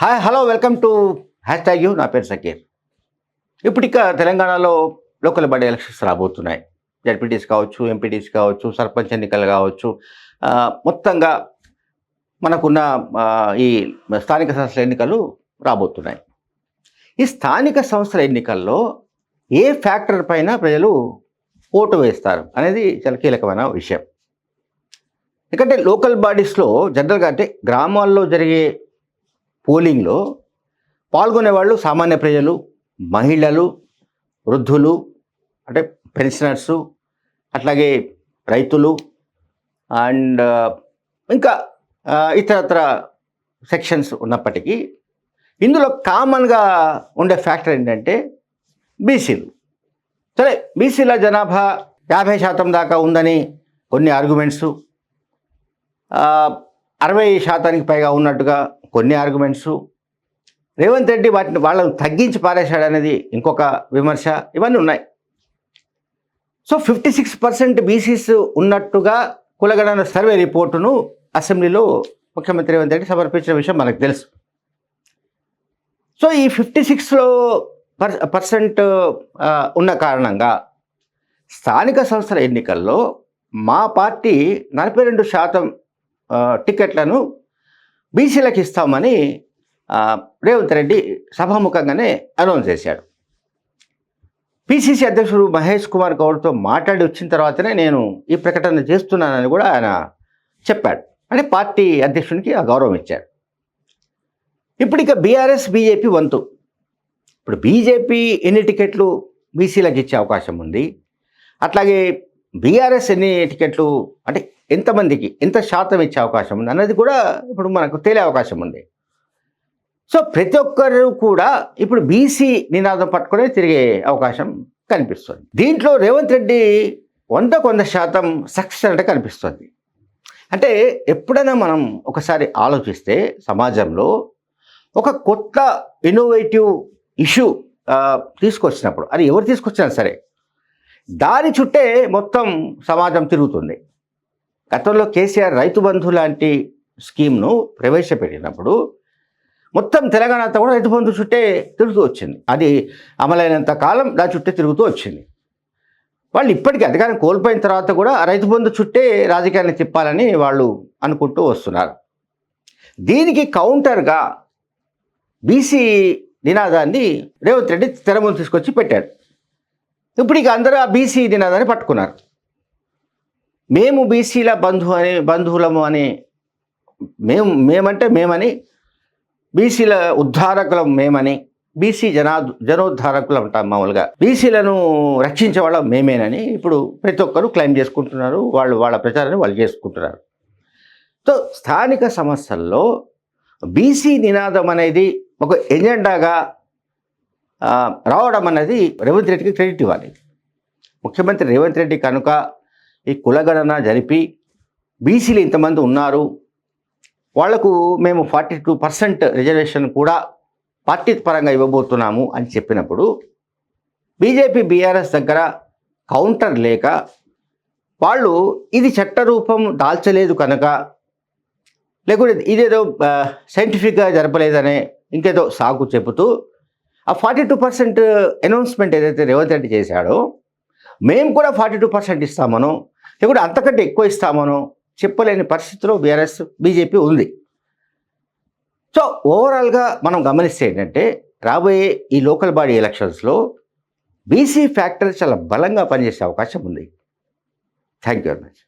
Hi hello welcome to hash tag you నా పేరు సకీర్ ఇప్పుడు ఇక తెలంగాణలో లోకల్ బాడీ ఎలక్షన్స్ రాబోతున్నాయి. జడ్పీటీస్ కావచ్చు ఎంపీటీస్ కావచ్చు సర్పంచ్ ఎన్నికలు కావచ్చు. మొత్తంగా మనకున్న ఈ స్థానిక సంస్థల ఎన్నికలు రాబోతున్నాయి. ఈ స్థానిక సంస్థల ఎన్నికల్లో ఏ ఫ్యాక్టర్ పైన ప్రజలు ఓటు వేస్తారు అనేది చాలా కీలకమైన విషయం. ఎందుకంటే లోకల్ బాడీస్లో జనరల్గా అంటే గ్రామాల్లో జరిగే పోలింగ్లో పాల్గొనే వాళ్ళు సామాన్య ప్రజలు మహిళలు వృద్ధులు అంటే పెన్షనర్సు అట్లాగే రైతులు అండ్ ఇంకా ఇతరత్ర సెక్షన్స్ ఉన్నప్పటికీ ఇందులో కామన్గా ఉండే ఫ్యాక్టర్ ఏంటంటే బీసీలు. సరే బీసీల జనాభా యాభై శాతం దాకా ఉందని కొన్ని ఆర్గ్యుమెంట్స్ అరవై శాతానికి పైగా ఉన్నట్టుగా కొన్ని ఆర్గ్యుమెంట్సు. రేవంత్ రెడ్డి వాటిని వాళ్ళని తగ్గించి పారేశాడు అనేది ఇంకొక విమర్శ. ఇవన్నీ ఉన్నాయి. So fifty six percent BCs ఉన్నట్టుగా కులగణన సర్వే రిపోర్టును అసెంబ్లీలో ముఖ్యమంత్రి రేవంత్ రెడ్డి సమర్పించిన విషయం మనకు తెలుసు. సో ఈ ఫిఫ్టీ సిక్స్లో పర్ పర్సెంట్ ఉన్న కారణంగా స్థానిక సంస్థల ఎన్నికల్లో మా పార్టీ నలభై రెండు శాతం టికెట్లను బీసీలకు ఇస్తామని రేవంత్ రెడ్డి సభాముఖంగానే అనౌన్స్ చేశాడు. పిసిసి అధ్యక్షుడు మహేష్ కుమార్ గౌడ్తో మాట్లాడి వచ్చిన తర్వాతనే నేను ఈ ప్రకటన చేస్తున్నానని కూడా ఆయన చెప్పాడు. అంటే పార్టీ అధ్యక్షునికి ఆ గౌరవం ఇచ్చాడు ఇప్పుడు ఇక బీఆర్ఎస్ బీజేపీ వంతు. ఇప్పుడు బీజేపీ ఎన్ని టికెట్లు బీసీలకు ఇచ్చే అవకాశం ఉంది? అట్లాగే బీఆర్ఎస్ ఎన్ని టికెట్లు అంటే ఎంతమందికి ఎంత శాతం ఇచ్చే అవకాశం ఉంది అన్నది కూడా ఇప్పుడు మనకు తేలే అవకాశం ఉంది. సో ప్రతి ఒక్కరు కూడా ఇప్పుడు బీసీ నినాదం పట్టుకునే తిరిగే అవకాశం కనిపిస్తుంది. దీంట్లో రేవంత్ రెడ్డి వంద కొంద శాతం సక్సెస్ అంటే కనిపిస్తుంది. అంటే ఎప్పుడైనా మనం ఒకసారి ఆలోచిస్తే సమాజంలో ఒక కొత్త ఇన్నోవేటివ్ ఇష్యూ తీసుకొచ్చినప్పుడు అది ఎవరు తీసుకొచ్చినా సరే దాని చుట్టే మొత్తం సమాజం తిరుగుతుంది. గతంలో కేసీఆర్ రైతు బంధు లాంటి స్కీమ్ను ప్రవేశపెట్టినప్పుడు మొత్తం తెలంగాణ అంతా కూడా రైతు బంధు చుట్టే తిరుగుతూ వచ్చింది. అది అమలైనంత కాలం దాని చుట్టే తిరుగుతూ వచ్చింది. వాళ్ళు ఇప్పటికీ అధికారం కోల్పోయిన తర్వాత కూడా ఆ రైతు బంధు చుట్టే రాజకీయాన్ని తిప్పాలని వాళ్ళు అనుకుంటూ వస్తున్నారు. దీనికి కౌంటర్గా బీసీ నినాదాన్ని రేవంత్ రెడ్డి తెర ముందు తీసుకొచ్చి పెట్టాడు. ఇప్పుడు ఇక అందరూ ఆ బీసీ నినాదాన్ని పట్టుకున్నారు. మేము బీసీల బంధు అని బంధువులము అని మేము మేమంటే మేమని బీసీల ఉద్ధారకులం మేమని బీసీ జనా జనోద్ధారకులు అంటాం మామూలుగా. బీసీలను రక్షించే వాళ్ళం మేమేనని ఇప్పుడు ప్రతి ఒక్కరు క్లెయిమ్ చేసుకుంటున్నారు. వాళ్ళు వాళ్ళ ప్రచారాన్ని వాళ్ళు చేసుకుంటున్నారు. సో స్థానిక సమస్యల్లో బీసీ నినాదం అనేది ఒక ఎజెండాగా రావడం అనేది రేవంత్ రెడ్డికి క్రెడిట్ ఇవ్వాలి. ముఖ్యమంత్రి రేవంత్ రెడ్డి కనుక ఈ కులగణన జరిపి బీసీలు ఇంతమంది ఉన్నారు. వాళ్ళకు మేము ఫార్టీ టూ పర్సెంట్ రిజర్వేషన్ కూడా పార్టీ పరంగా ఇవ్వబోతున్నాము అని చెప్పినప్పుడు బీజేపీ బీఆర్ఎస్ దగ్గర కౌంటర్ లేక వాళ్ళు ఇది చట్టరూపం దాల్చలేదు కనుక లేకుంటే ఇదేదో సైంటిఫిక్గా జరపలేదనే ఇంకేదో సాగు చెబుతూ ఆ ఫార్టీ టూ పర్సెంట్ అనౌన్స్మెంట్ ఏదైతే రేవంత్ రెడ్డి చేశాడో మేము కూడా ఫార్టీ టూ పర్సెంట్ ఇస్తామనో లేకుంటే అంతకంటే ఎక్కువ ఇస్తామనో చెప్పలేని పరిస్థితిలో బీఆర్ఎస్ బీజేపీ ఉంది. సో ఓవరాల్గా మనం గమనిస్తే ఏంటంటే రాబోయే ఈ లోకల్ బాడీ ఎలక్షన్స్లో బీసీ ఫ్యాక్టర్ చాలా బలంగా పనిచేసే అవకాశం ఉంది. Thank you very much